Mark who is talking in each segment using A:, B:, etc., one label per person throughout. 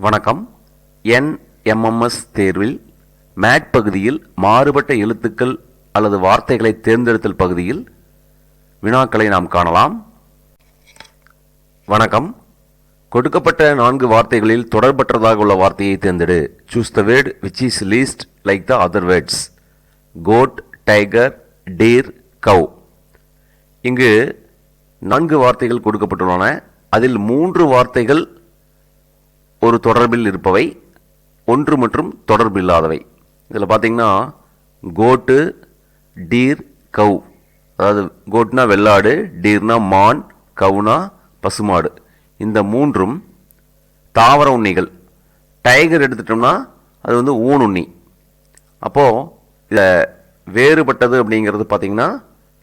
A: வணக்கம். என்எம்எம்எஸ் தேர்வில் மேட் பகுதியில் மாறுபட்ட எழுத்துக்கள் அல்லது வார்த்தைகளை தேர்ந்தெடுத்தல் பகுதியில் வினாக்களை நாம் காணலாம். வணக்கம். கொடுக்கப்பட்ட நான்கு வார்த்தைகளில் தொடர்பற்றதாக உள்ள வார்த்தையை தேர்ந்தெடு. Choose the word which is least like the other words goat tiger deer cow இங்கு நான்கு வார்த்தைகள் கொடுக்கப்பட்டுள்ளன. அதில் மூன்று வார்த்தைகள் ஒரு தொடர்பில் இருப்பவை ஒன்று மற்றும் தொடர்பு இல்லாதவை. இதில் பார்த்தீங்கன்னா கோட்டு டீர் கவ். அதாவது கோட்னா வெள்ளாடு டீர்னா மான் கவுனா பசுமாடு. இந்த மூன்றும் தாவர உண்ணிகள். டைகர் எடுத்துட்டோம்னா அது வந்து ஊன் உண்ணி. அப்போது இதில் வேறுபட்டது அப்படிங்கிறது பார்த்தீங்கன்னா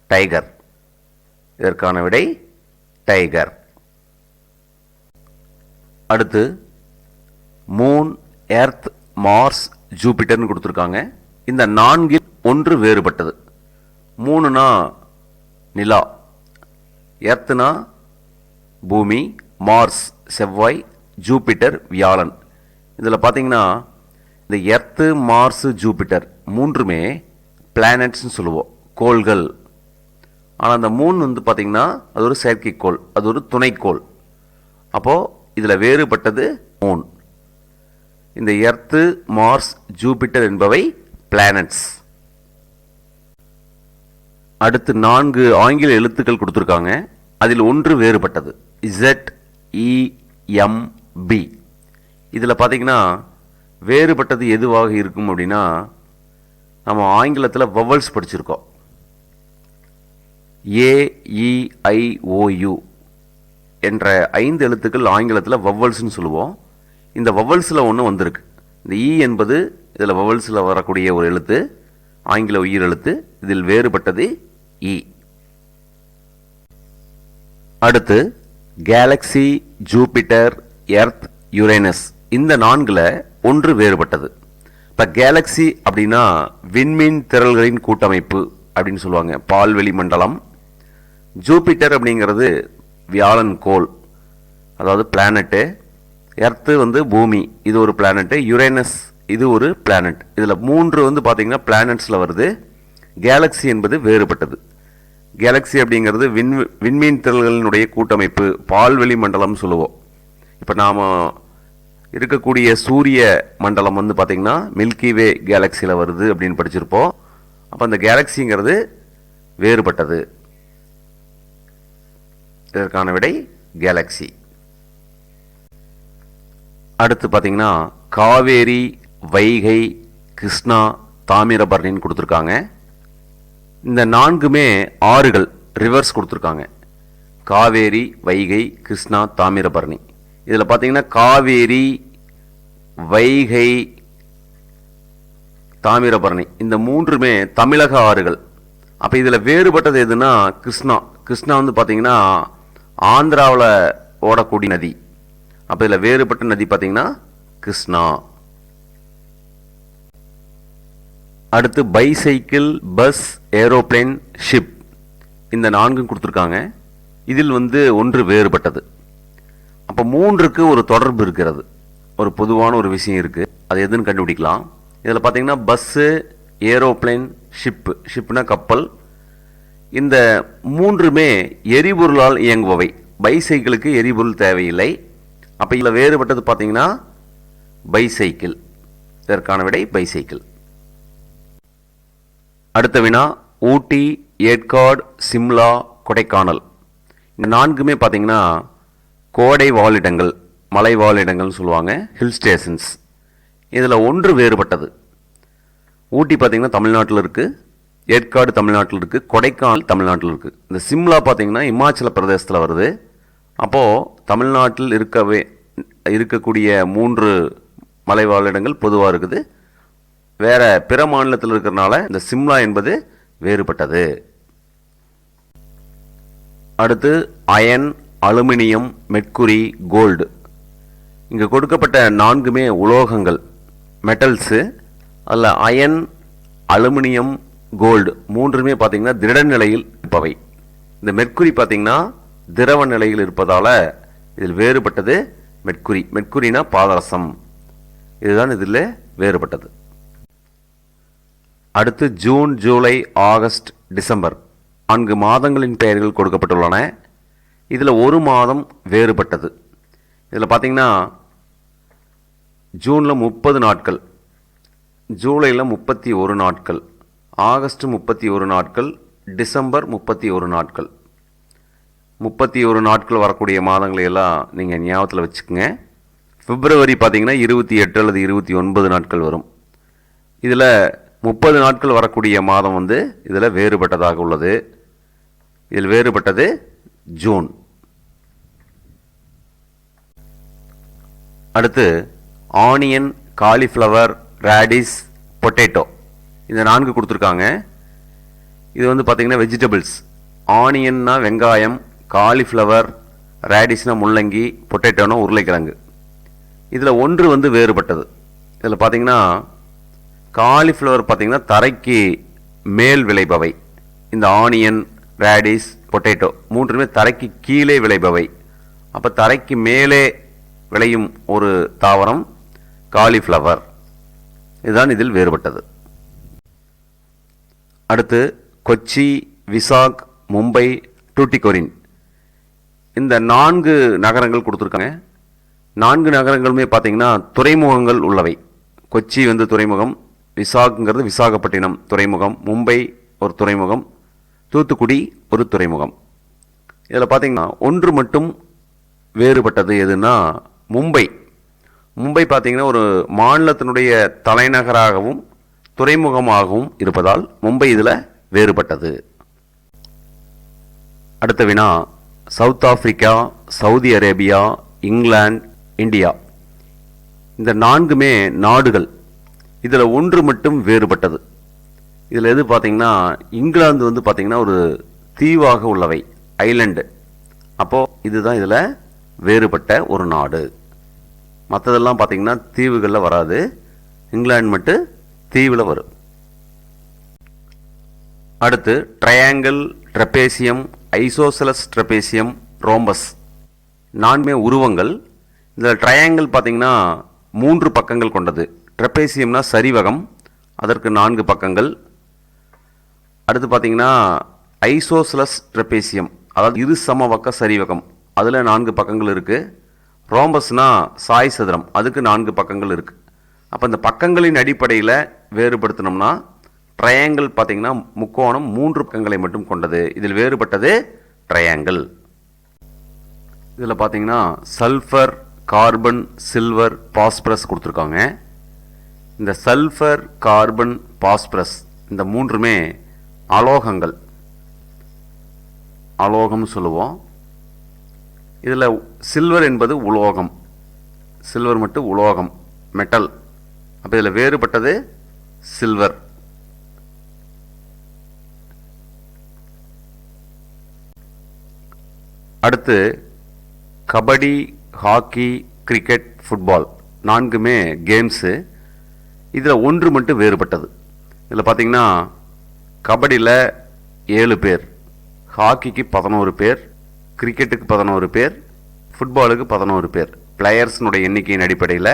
A: டைகர். இதற்கான விடை டைகர். அடுத்து மூன் எர்த் மார்ஸ் ஜூபிட்டர்னு கொடுத்துருக்காங்க. இந்த நான்கில் ஒன்று வேறுபட்டது. மூணுனா நிலா எர்த்னா பூமி மார்ஸ் செவ்வாய் ஜூபிட்டர் வியாழன். இதில் பார்த்தீங்கன்னா இந்த எர்த்து மார்ஸ் ஜூபிட்டர் மூன்றுமே பிளானட்ஸ்னு சொல்லுவோம் கோள்கள். ஆனால் அந்த மூன் வந்து பார்த்தீங்கன்னா அது ஒரு செயற்கைக்கோள் அது ஒரு துணைக்கோள். அப்போது இதில் வேறுபட்டது மூன் இந்த எர்த்து மார்ஸ் ஜூபிட்டர் என்பவை பிளானட்ஸ் அடுத்து நான்கு ஆங்கில எழுத்துக்கள் கொடுத்துருக்காங்க. அதில் ஒன்று வேறுபட்டது. இசட் இஎம்பி e, இதில் பார்த்தீங்கன்னா வேறுபட்டது எதுவாக இருக்கும் அப்படின்னா நம்ம ஆங்கிலத்தில் வவல்ஸ் படிச்சிருக்கோம். ஏஇஐஓயு e, என்ற ஐந்து எழுத்துக்கள் ஆங்கிலத்தில் வவ்வல்ஸ்னு சொல்லுவோம். இந்த வவல்ஸில் ஒன்று வந்திருக்கு. இந்த இ என்பது இதில் வவல்ஸில் வரக்கூடிய ஒரு எழுத்து ஆங்கில உயிர் எழுத்து இதில் வேறுபட்டது இ அடுத்து கேலக்ஸி ஜூபிட்டர் எர்த் யுரேனஸ் இந்த நான்கில் ஒன்று வேறுபட்டது. இப்போ கேலக்ஸி அப்படின்னா விண்மீன் திரள்களின் கூட்டமைப்பு அப்படின்னு சொல்லுவாங்க. பால்வெளி மண்டலம். ஜூபிட்டர் அப்படிங்கிறது வியாழன் கோல் அதாவது பிளானட்டு எர்த்து வந்து பூமி இது ஒரு பிளானட்டு யுரேனஸ் இது ஒரு பிளானட் இதில் மூன்று வந்து பார்த்திங்கன்னா பிளானட்ஸில் வருது. கேலக்ஸி என்பது வேறுபட்டது. கேலக்ஸி அப்படிங்கிறது விண் விண்மீன் திரள்களினுடைய கூட்டமைப்பு பால்வெளி மண்டலம் சொல்லுவோம். இப்போ நாம் இருக்கக்கூடிய சூரிய மண்டலம் வந்து பார்த்திங்கன்னா மில்கி வே வருது அப்படின்னு படிச்சிருப்போம். அப்போ அந்த கேலக்ஸிங்கிறது வேறுபட்டது. இதற்கான விடை கேலக்ஸி அடுத்து பார்த்தீங்கன்னா காவேரி வைகை கிருஷ்ணா தாமிரபரணின்னு கொடுத்துருக்காங்க. இந்த நான்குமே ஆறுகள் ரிவர்ஸ் கொடுத்துருக்காங்க. காவேரி வைகை கிருஷ்ணா தாமிரபரணி. இதில் பார்த்தீங்கன்னா காவேரி வைகை தாமிரபரணி. இந்த மூன்றுமே தமிழக ஆறுகள். அப்போ இதில் வேறுபட்டது எதுனா கிருஷ்ணா. கிருஷ்ணா வந்து பார்த்தீங்கன்னா ஆந்திராவில் ஓடக்கூடிய நதி. அப்போ இதில் வேறுபட்ட நதி பார்த்தீங்கன்னா கிருஷ்ணா. அடுத்து பைசைக்கிள் பஸ் ஏரோப்ளேன் ஷிப். இந்த நான்கும் கொடுத்துருக்காங்க. இதில் வந்து ஒன்று வேறுபட்டது. அப்போ மூன்றுக்கு ஒரு தொடர்பு இருக்கிறது. ஒரு பொதுவான ஒரு விஷயம் இருக்குது அது எதுன்னு கண்டுபிடிக்கலாம். இதில் பார்த்தீங்கன்னா பஸ்ஸு ஏரோப்ளேன் ஷிப்பு ஷிப்னா கப்பல். இந்த மூன்றுமே எரிபொருளால் இயங்குபவை. பைசைக்கிளுக்கு எரிபொருள் தேவையில்லை. அப்போ இதில் வேறுபட்டது பார்த்தீங்கன்னா பைசைக்கிள் இதற்கான விடை பைசைக்கிள் அடுத்த வினா ஊட்டி ஏற்காடு சிம்லா கொடைக்கானல். இந்த நான்குமே பார்த்தீங்கன்னா கோடை வாழிடங்கள் மலை வாழிடங்கள்னு சொல்லுவாங்க ஹில் ஸ்டேஷன்ஸ் இதில் ஒன்று வேறுபட்டது. ஊட்டி பார்த்தீங்கன்னா தமிழ்நாட்டில் இருக்குது ஏற்காடு தமிழ்நாட்டில் இருக்குது கொடைக்கானல் தமிழ்நாட்டில் இருக்குது இந்த சிம்லா பார்த்தீங்கன்னா இமாச்சல பிரதேசத்தில் வருது. அப்போது தமிழ்நாட்டில் இருக்கவே இருக்கக்கூடிய மூன்று மலைவாழ் இடங்கள் பொதுவாக இருக்குது. வேற பிற மாநிலத்தில் இருக்கிறனால இந்த சிம்லா என்பது வேறுபட்டது. அடுத்து அயன் அலுமினியம் மெட்குரி கோல்டு. இங்கே கொடுக்கப்பட்ட நான்குமே உலோகங்கள் மெட்டல்ஸு. அதில் அயன் அலுமினியம் கோல்டு மூன்றுமே பார்த்தீங்கன்னா திட நிலையில் இருப்பவை. இந்த மெர்க்குரி பார்த்தீங்கன்னா திரவ நிலையில் இருப்பதால் இதில் வேறுபட்டது மெட்குரி மெட்குரினா பாதரசம். இதுதான் இதில் வேறுபட்டது. அடுத்து ஜூன் ஜூலை ஆகஸ்ட் டிசம்பர். நான்கு மாதங்களின் பெயர்கள் கொடுக்கப்பட்டுள்ளன. இதில் ஒரு மாதம் வேறுபட்டது. இதில் பார்த்தீங்கன்னா ஜூனில் முப்பது நாட்கள் ஜூலையில் முப்பத்தி ஒரு நாட்கள் ஆகஸ்ட் முப்பத்தி ஒரு நாட்கள் டிசம்பர் முப்பத்தி ஒரு நாட்கள். முப்பத்தி ஒரு நாட்கள் வரக்கூடிய மாதங்களை எல்லாம் நீங்கள் ஞாபகத்தில் வச்சுக்கோங்க. பிப்ரவரி பார்த்தீங்கன்னா இருபத்தி எட்டு அல்லது இருபத்தி ஒன்பது நாட்கள் வரும். இதில் முப்பது நாட்கள் வரக்கூடிய மாதம் வந்து இதில் வேறுபட்டதாக உள்ளது. இதில் வேறுபட்டது ஜூன். அடுத்து ஆனியன் காலிஃப்ளவர் ரேடிஸ் பொட்டேட்டோ. இந்த நான்கு கொடுத்துருக்காங்க. இது வந்து பார்த்திங்கன்னா வெஜிடபிள்ஸ். ஆனியன்னா வெங்காயம் காலிஃப்ளவர் ரேடிஷ்னா முள்ளங்கி பொட்டேட்டோனா உருளைக்கிழங்கு. இதில் ஒன்று வந்து வேறுபட்டது. இதில் பார்த்தீங்கன்னா காலிஃப்ளவர் பார்த்திங்கன்னா தரைக்கு மேல் விளைபவை. இந்த ஆனியன் ரேடிஸ் பொட்டேட்டோ மூன்றுமே தரைக்கு கீழே விளைபவை. அப்போ தரைக்கு மேலே விளையும் ஒரு தாவரம் காலிஃப்ளவர். இதுதான் இதில் வேறுபட்டது. அடுத்து கொச்சி விசாக் மும்பை டூட்டிகோரின். இந்த நான்கு நகரங்கள் கொடுத்துருக்காங்க. நான்கு நகரங்களுமே பார்த்தீங்கன்னா துறைமுகங்கள் உள்ளவை. கொச்சி வந்து துறைமுகம் விசாக்ங்கிறது விசாகப்பட்டினம் துறைமுகம் மும்பை ஒரு துறைமுகம் தூத்துக்குடி ஒரு துறைமுகம். இதில் பார்த்தீங்கன்னா ஒன்று மட்டும் வேறுபட்டது எதுனா மும்பை. மும்பை பார்த்தீங்கன்னா ஒரு மாநிலத்தினுடைய தலைநகராகவும் துறைமுகமாகவும் இருப்பதால் மும்பை இதில் வேறுபட்டது. அடுத்த வினா South Africa Saudi Arabia England India. இந்த நான்குமே நாடுகள். இதில் ஒன்று மட்டும் வேறுபட்டது. இதில் எது பார்த்தீங்கன்னா இங்கிலாந்து வந்து பார்த்தீங்கன்னா ஒரு தீவாக உள்ளவை ஐலண்டு. அப்போது இதுதான் இதில் வேறுபட்ட ஒரு நாடு. மற்றதெல்லாம் பார்த்தீங்கன்னா தீவுகளில் வராது. இங்கிலாந்து மட்டும் தீவில் வரும். அடுத்து triangle trapezium isosceles trapezium rhombus. நான்மே உருவங்கள். இந்த ட்ரையாங்கிள் பார்த்தீங்கன்னா மூன்று பக்கங்கள் கொண்டது. ட்ரெபேசியம்னா சரிவகம். அதற்கு நான்கு பக்கங்கள். அடுத்து பார்த்தீங்கன்னா ஐசோசலஸ் ட்ரெபேசியம் அதாவது இரு சமபக்க சரிவகம். அதில் நான்கு பக்கங்கள் இருக்குது ரோம்பஸ்னா சாய் சதுரம். அதுக்கு நான்கு பக்கங்கள் இருக்குது அப்போ இந்த பக்கங்களின் அடிப்படையில் வேறுபடுத்தினோம்னா ட்ரையாங்கிள் பார்த்தீங்கன்னா முக்கோணம் மூன்று பக்கங்களை மட்டும் கொண்டது. இதில் வேறுபட்டது ட்ரையாங்கிள் இதில் பார்த்தீங்கன்னா சல்ஃபர் கார்பன் சில்வர் பாஸ்பரஸ் கொடுத்துருக்காங்க. இந்த சல்ஃபர் கார்பன் பாஸ்பரஸ் இந்த மூன்றுமே அலோகங்கள். அலோகம்னு சொல்லுவோம். இதில் சில்வர் என்பது உலோகம். சில்வர் மட்டும் உலோகம் மெட்டல் அப்போ இதில் வேறுபட்டது சில்வர் அடுத்து கபடி ஹாக்கி கிரிக்கெட் ஃபுட்பால். நான்குமே கேம்ஸு. இதில் ஒன்று மட்டும் வேறுபட்டது. இதில் பார்த்தீங்கன்னா கபடியில் ஏழு பேர் ஹாக்கிக்கு பதினோரு பேர் கிரிக்கெட்டுக்கு பதினோரு பேர் ஃபுட்பாலுக்கு பதினோரு பேர். பிளேயர்ஸினுடைய எண்ணிக்கையின் அடிப்படையில்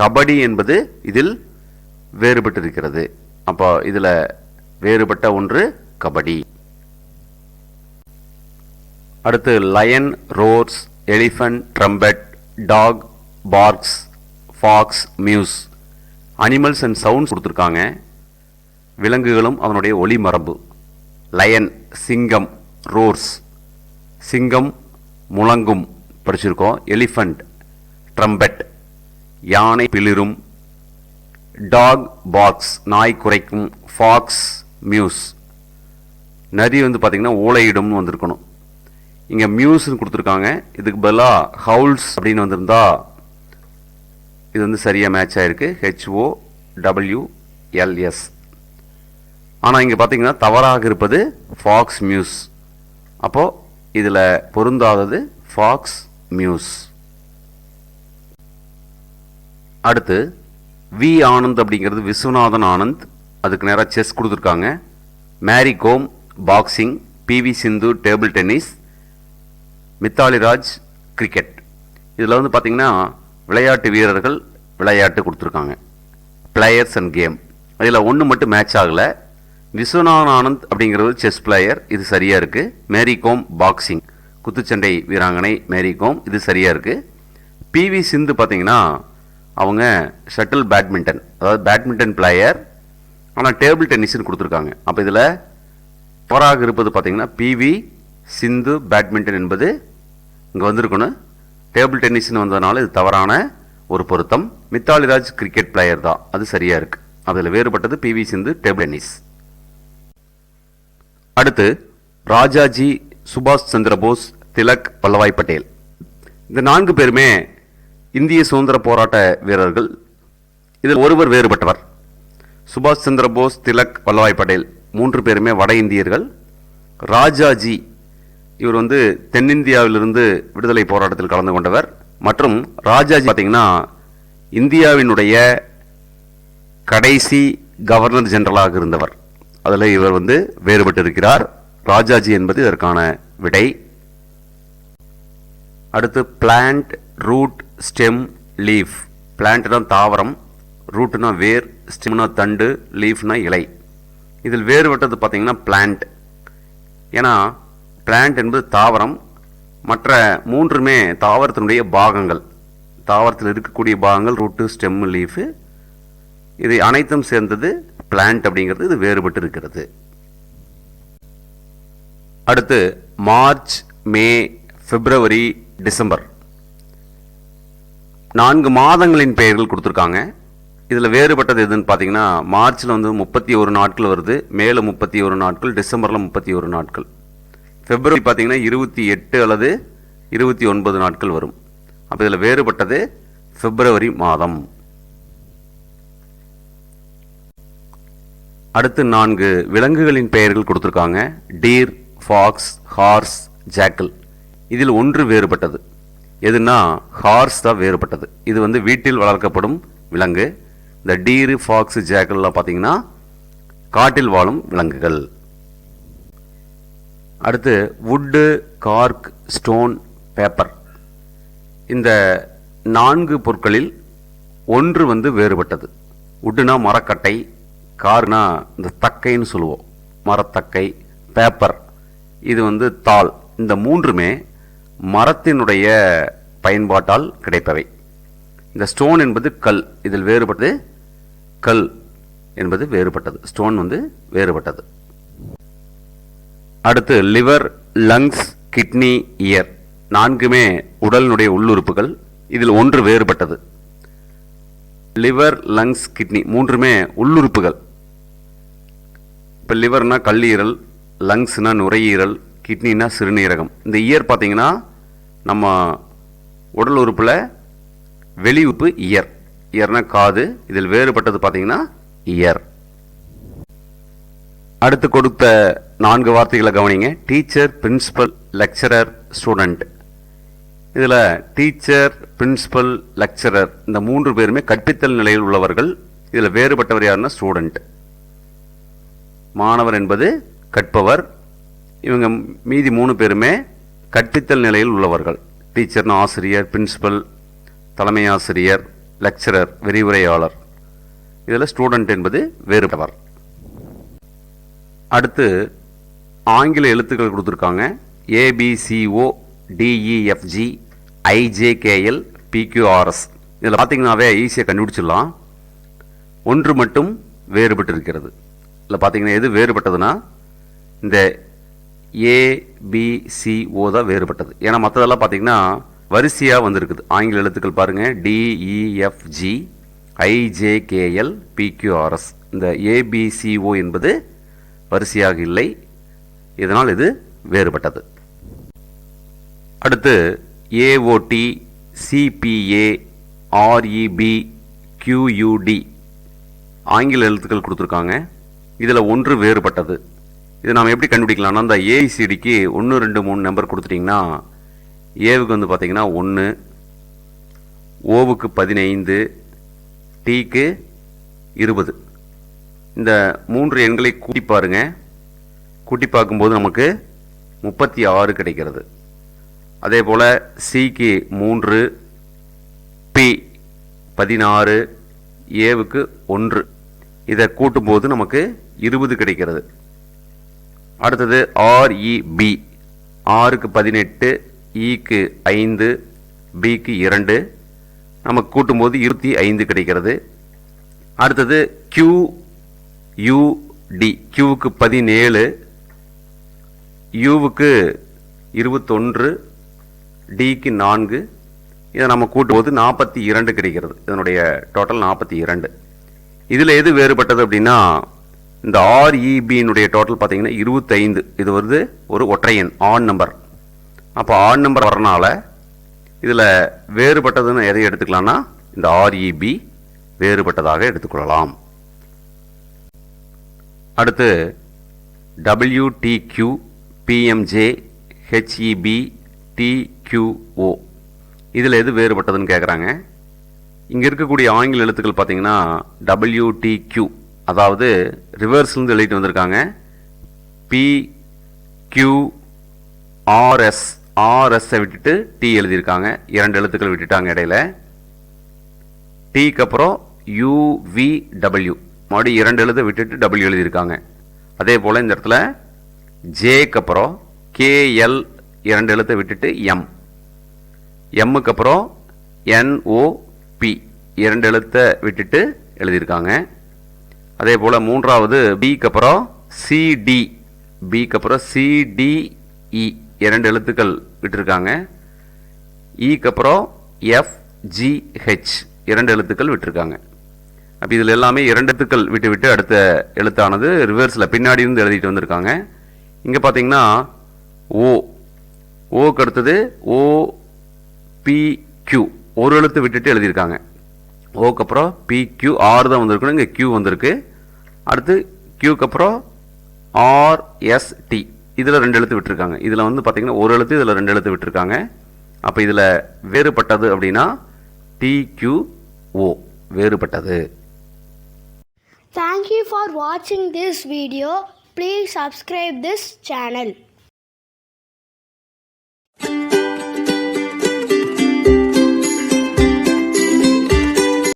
A: கபடி என்பது இதில் வேறுபட்டிருக்கிறது. அப்போ இதில் வேறுபட்ட ஒன்று கபடி. அடுத்து lion roars elephant trumpet dog barks fox mews animals and sounds கொடுத்துருக்காங்க. விலங்குகளும் அதனுடைய ஒளி மரபு. லயன் சிங்கம் ரோர்ஸ் சிங்கம் முழங்கும். படிச்சிருக்கோம். எலிஃபண்ட் ட்ரம்பட் யானை பிளிரும். டாக் பாக்ஸ் நாய் குறைக்கும் ஃபாக்ஸ் மியூஸ் நரி வந்து பார்த்திங்கன்னா ஓலையிடும்னு வந்திருக்கணும். இங்கே மியூஸ்னு கொடுத்துருக்காங்க. இதுக்கு பதிலாக ஹவுல்ஸ் அப்படின்னு வந்திருந்தா இது வந்து சரியாக மேட்ச் ஆகிருக்கு ஹெச்ஓ டபிள்யூ எல்எஸ் ஆனால் இங்கே பார்த்தீங்கன்னா தவறாக இருப்பது ஃபாக்ஸ் மியூஸ் அப்போது இதில் பொருந்தாதது ஃபாக்ஸ் மியூஸ் அடுத்து வி ஆனந்த் அப்படிங்கிறது விஸ்வநாதன் ஆனந்த். அதுக்கு நேராக செஸ் கொடுத்துருக்காங்க. Mary Kom boxing PV Sindhu table tennis Mithali Raj cricket இதில் வந்து பார்த்தீங்கன்னா விளையாட்டு வீரர்கள் விளையாட்டு கொடுத்துருக்காங்க. பிளேயர்ஸ் அண்ட் கேம் அதில் ஒன்று மட்டும் மேட்ச் ஆகலை. விஸ்வநாதன் ஆனந்த் அப்படிங்கிறது செஸ் பிளேயர் இது சரியாக இருக்குது மேரி கோம் பாக்ஸிங் குத்துச்சண்டை வீராங்கனை மேரி கோம். இது சரியாக இருக்குது பிவி சிந்து பார்த்தீங்கன்னா அவங்க ஷட்டில் பேட்மிண்டன் அதாவது பேட்மிண்டன் பிளேயர் ஆனால் டேபிள் டென்னிஸ்னு கொடுத்துருக்காங்க. அப்போ இதில் பராக இருப்பது பார்த்தீங்கன்னா பிவி சிந்து பேட்மிண்டன் என்பது இங்கே வந்திருக்கணும். டேபிள் டென்னிஸ்னு வந்ததுனால இது தவறான ஒரு பொருத்தம். மித்தாலிராஜ் கிரிக்கெட் பிளேயர் தான். அது சரியாக இருக்குது அதில் வேறுபட்டது பிவி சிந்து டேபிள் டென்னிஸ். அடுத்து ராஜாஜி சுபாஷ் சந்திர போஸ் திலக் வல்லபாய் பட்டேல். இந்த நான்கு பேருமே இந்திய சுதந்திர போராட்ட வீரர்கள். இதில் ஒருவர் வேறுபட்டவர். சுபாஷ் சந்திர போஸ் திலக் வல்லபாய் பட்டேல். மூன்று பேருமே வட இந்தியர்கள். ராஜாஜி இவர் வந்து தென்னிந்தியாவிலிருந்து விடுதலை போராட்டத்தில் கலந்து கொண்டவர். மற்றும் ராஜாஜி பார்த்தீங்கன்னா இந்தியாவினுடைய கடைசி கவர்னர் ஜெனரலாக இருந்தவர். அதில் இவர் வந்து வேறுபட்டிருக்கிறார். ராஜாஜி என்பது இதற்கான விடை. அடுத்து பிளான்ட் ரூட் ஸ்டெம் லீஃப் பிளான்ட்னா தாவரம் ரூட்னா வேர் ஸ்டெம்னா தண்டு லீஃப்னா இலை. இதில் வேறுபட்டது பார்த்தீங்கன்னா பிளான்ட் ஏன்னா பிளான்ட் என்பது தாவரம் மற்ற மூன்றுமே தாவரத்தினுடைய பாகங்கள். தாவரத்தில் இருக்கக்கூடிய பாகங்கள் ரூட்டு ஸ்டெம் லீஃபு இது அனைத்தும் சேர்ந்தது பிளான்ட் அப்படிங்கிறது இது வேறுபட்டு இருக்கிறது அடுத்து மார்ச் மே பிப்ரவரி டிசம்பர். நான்கு மாதங்களின் பெயர்கள் கொடுத்துருக்காங்க. இதில் வேறுபட்டது எதுன்னு பார்த்தீங்கன்னா மார்ச்சில் வந்து முப்பத்தி ஒரு நாட்கள் வருது மேலே முப்பத்தி ஒரு நாட்கள் டிசம்பரில் முப்பத்தி ஒரு நாட்கள். பிப்ரவரி பார்த்தீங்கன்னா இருபத்தி எட்டு அல்லது இருபத்தி ஒன்பது நாட்கள் வரும். அப்போ இதில் வேறுபட்டது பிப்ரவரி மாதம். அடுத்து நான்கு விலங்குகளின் பெயர்கள் கொடுத்துருக்காங்க. டீர் ஃபாக்ஸ் ஹார்ஸ் ஜாக்கல் இதில் ஒன்று வேறுபட்டது. எதுனா ஹார்ஸ் தான் வேறுபட்டது. இது வந்து வீட்டில் வளர்க்கப்படும் விலங்கு. இந்த டீரு ஃபாக்ஸ் ஜாக்கல்லாம் பார்த்தீங்கன்னா காட்டில் வாழும் விலங்குகள். அடுத்து வுட்டு கார்க் ஸ்டோன் பேப்பர் இந்த நான்கு பொருட்களில் ஒன்று வந்து வேறுபட்டது. உட்டுனா மரக்கட்டை கார்னா இந்த தக்கைன்னு சொல்லுவோம். மரத்தக்கை பேப்பர் இது வந்து தாள். இந்த மூன்றுமே மரத்தினுடைய பயன்பாட்டால் கிடைப்பவை. இந்த ஸ்டோன் என்பது கல். இதில் வேறுபட்டது கல் என்பது வேறுபட்டது. ஸ்டோன் வந்து வேறுபட்டது. அடுத்து லிவர் லங்ஸ் கிட்னி இயர் நான்குமே உடலினுடைய உள்ளுறுப்புகள். இதில் ஒன்று வேறுபட்டது. லிவர் லங்ஸ் கிட்னி மூன்றுமே உள்ளுறுப்புகள். இப்போ லிவர்னா கல்லீரல் லங்ஸ்னா நுரையீரல் கிட்னினா சிறுநீரகம். இந்த இயர் பார்த்தீங்கன்னா நம்ம உடல் உறுப்பில் வெளி உறுப்பு இயர் இயர்னா காது இதில் வேறுபட்டது பார்த்தீங்கன்னா இயர் அடுத்து கொடுத்த நான்கு வார்த்தைகளை கவனிங்க. டீச்சர் பிரின்ஸிபல் லெக்சரர் ஸ்டூடெண்ட் இதில் டீச்சர் பிரின்ஸிபல் லெக்சரர் இந்த மூன்று பேருமே கற்பித்தல் நிலையில் உள்ளவர்கள். இதில் வேறுபட்டவர் யாருன்னா ஸ்டூடெண்ட் மாணவர் என்பது கற்பவர். இவங்க மீதி மூணு பேருமே கற்பித்தல் நிலையில் உள்ளவர்கள். டீச்சர்னு ஆசிரியர் பிரின்ஸிபல் தலைமை ஆசிரியர் லெக்சரர் விரிவுரையாளர். இதில் ஸ்டூடெண்ட் என்பது வேறுபட்டவர். அடுத்து ஆங்கில எழுத்துக்கள் கொடுத்துருக்காங்க. ஏபிசிஓ டிஇஎஃப்ஜி ஐஜேகேஎல் பிக்யூஆர்எஸ் இதில் பார்த்தீங்கன்னாவே ஈஸியாக கண்டுபிடிச்சிடலாம். ஒன்று மட்டும் வேறுபட்டு இருக்கிறது இல்லை பார்த்தீங்கன்னா எது வேறுபட்டதுன்னா இந்த ஏபிசிஓ தான் வேறுபட்டது. ஏன்னா மற்றதெல்லாம் பார்த்தீங்கன்னா வரிசையாக வந்திருக்குது. ஆங்கில எழுத்துக்கள் பாருங்கள் டிஇஎஃப்ஜி ஐஜேகேஎல் பிக்யூஆர்எஸ் இந்த ஏபிசிஓ என்பது வரிசையாக இல்லை. இதனால் இது வேறுபட்டது. அடுத்து ஏஓடி சிபிஏ ஆர்இபி கியூயூடி ஆங்கில எழுத்துக்கள் கொடுத்துருக்காங்க. இதில் ஒன்று வேறுபட்டது. இது நாம் எப்படி கண்டுபிடிக்கலாம்னா அந்த ஏஐசிடிக்கு ஒன்று ரெண்டு மூணு நம்பர் கொடுத்துட்டிங்கன்னா ஏவுக்கு வந்து பார்த்திங்கன்னா ஒன்று ஓவுக்கு பதினைந்து டீக்கு இருபது. இந்த மூன்று எண்களை கூட்டி பாருங்க. கூட்டி பார்க்கும்போது நமக்கு முப்பத்தி ஆறு கிடைக்கிறது. அதே போல் சிக்கு மூன்று பி பதினாறு ஏவுக்கு ஒன்று. இதை கூட்டும்போது நமக்கு இருபது கிடைக்கிறது. அடுத்தது ஆர்இபி ஆறுக்கு e, பதினெட்டு e இக்கு ஐந்து பிக்கு இரண்டு. நமக்கு கூட்டும்போது இருபத்தி ஐந்து கிடைக்கிறது. அடுத்தது கியூ யூடி கியூவுக்கு பதினேழு யூவுக்கு இருபத்தொன்று டிக்கு நான்கு. இதை நம்ம கூட்டும்போது நாற்பத்தி இரண்டு கிடைக்கிறது. இதனுடைய டோட்டல் நாற்பத்தி இரண்டு. இதில் எது வேறுபட்டது அப்படின்னா இந்த ஆர்இபியினுடைய டோட்டல் பார்த்தீங்கன்னா இருபத்தைந்து. இது வருது ஒரு ஒற்றையன் ஆன் நம்பர் அப்போ ஆன் நம்பர் வரனால இதில் வேறுபட்டதுன்னு எதை எடுத்துக்கலாம்னா இந்த ஆர்இபி வேறுபட்டதாக எடுத்துக்கொள்ளலாம். அடுத்து டபிள்யூடிக்யூ பிஎம்ஜே ஹெச்இபி டிக்யூஓ இதில் எது வேறுபட்டதுன்னு கேட்குறாங்க இங்கே இருக்கக்கூடிய ஆங்கில எழுத்துக்கள் பார்த்தீங்கன்னா டபிள்யூடிக்யூ அதாவது ரிவர்ஸ்லேருந்து எழுதிட்டு வந்திருக்காங்க. பி கியூ ஆர்எஸ் ஆர்எஸ்ஸை விட்டுட்டு டி எழுதியிருக்காங்க. இரண்டு எழுத்துக்கள் விட்டுட்டாங்க இடையில. டிக்கு அப்புறம் யூவிடபிள்யூ மறுபடியும் இரண்டு எழுத விட்டுட்டு டபிள்யூ எழுதியிருக்காங்க. அதே போல் இந்த இடத்துல ஜேக்கு அப்புறம் கேஎல் இரண்டு எழுத்தை விட்டுட்டு எம் எம்முக்கு அப்புறம் என்ஓபி இரண்டு எழுத்தை விட்டுட்டு எழுதியிருக்காங்க. அதே போல் மூன்றாவது பிக்கு அப்புறம் சிடி பிக்கு அப்புறம் சிடிஇ e இரண்டு எழுத்துக்கள் விட்டுருக்காங்க. E ஈக்கு அப்புறம் எஃப்ஜிஹெச் இரண்டு எழுத்துக்கள் விட்டுருக்காங்க. அப்போ இதில் எல்லாமே இரண்டு எழுத்துக்கள் விட்டு விட்டு அடுத்த எழுத்தானது ரிவர்ஸில் பின்னாடி இருந்து எழுதிட்டு வந்திருக்காங்க. இங்கே பார்த்தீங்கன்னா ஓ ஓக்கு அடுத்தது ஓ பி கியூ ஒரு எழுத்து விட்டுட்டு எழுதியிருக்காங்க. ஓக்கு அப்புறம் பி கியூ ஆர் தான் வந்திருக்கணும் இங்கே கியூ வந்திருக்கு. அடுத்து கியூக்கு அப்புறம் ஆர்எஸ்டி இதில் ரெண்டு எழுத்து விட்டுருக்காங்க. இதில் வந்து பார்த்திங்கன்னா ஒரு எழுத்து இதில் ரெண்டு எழுத்து விட்டுருக்காங்க. அப்போ இதில் வேறுபட்டது அப்படின்னா டிக்யூஓ வேறுபட்டது.
B: Thank you for watching this video. Please subscribe this channel.